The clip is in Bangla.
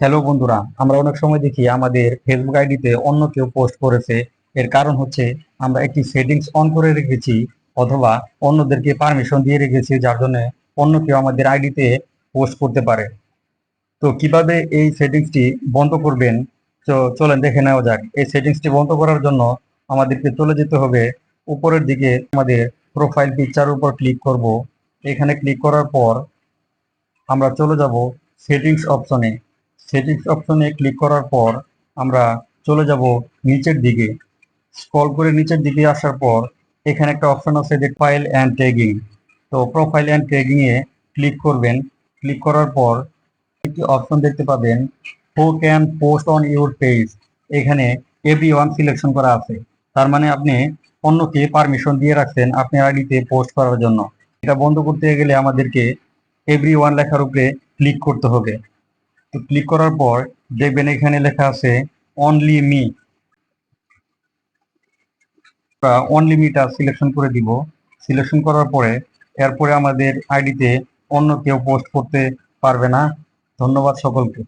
হ্যালো বন্ধুরা, আমরা অনেক সময় দেখি আমাদের ফেসবুক আইডিতে অন্য কেউ পোস্ট করেছে। এর কারণ হচ্ছে আমরা একটি সেটিংস অন করে রেখেছি অথবা অন্যদেরকে পারমিশন দিয়ে রেখেছি, যার জন্য অন্য কেউ আমাদের আইডিতে পোস্ট করতে পারে। তো কীভাবে এই সেটিংসটি বন্ধ করবেন? তো চলেন দেখে নেওয়া যাক। এই সেটিংসটি বন্ধ করার জন্য আমাদেরকে চলে যেতে হবে উপরের দিকে আমাদের প্রোফাইল পিকচার উপর ক্লিক করব। এখানে ক্লিক করার পর আমরা চলে যাব সেটিংস অপশনে সেটিংস অপশনে ক্লিক করার পর আমরা চলে যাব নিচের দিকে। স্ক্রল করে নিচের দিকে আসার পর এখানে একটা অপশন আছে যে ফাইল অ্যান্ড ট্যাগিং তো প্রোফাইল অ্যান্ড ট্যাগিং এ ক্লিক করবেন। ক্লিক করার পর একটি অপশন দেখতে পাবেন who can post on your page এখানে এভরি ওয়ান সিলেকশন করা আছে। তার মানে আপনি অন্যকে পারমিশন দিয়ে রাখছেন আপনার আইডিতে পোস্ট করার জন্য। এটা বন্ধ করতে গেলে আমাদেরকে এভরি ওয়ান লেখার উপরে ক্লিক করতে হবে। তো ক্লিক করার পর দেখবেন এখানে লেখা আছে অনলি মি অনলি মিটা সিলেকশন করে দিব। সিলেকশন করার পরে এরপরে আমাদের আইডিতে অন্য কেউ পোস্ট করতে পারবে না। ধন্যবাদ সকলকে।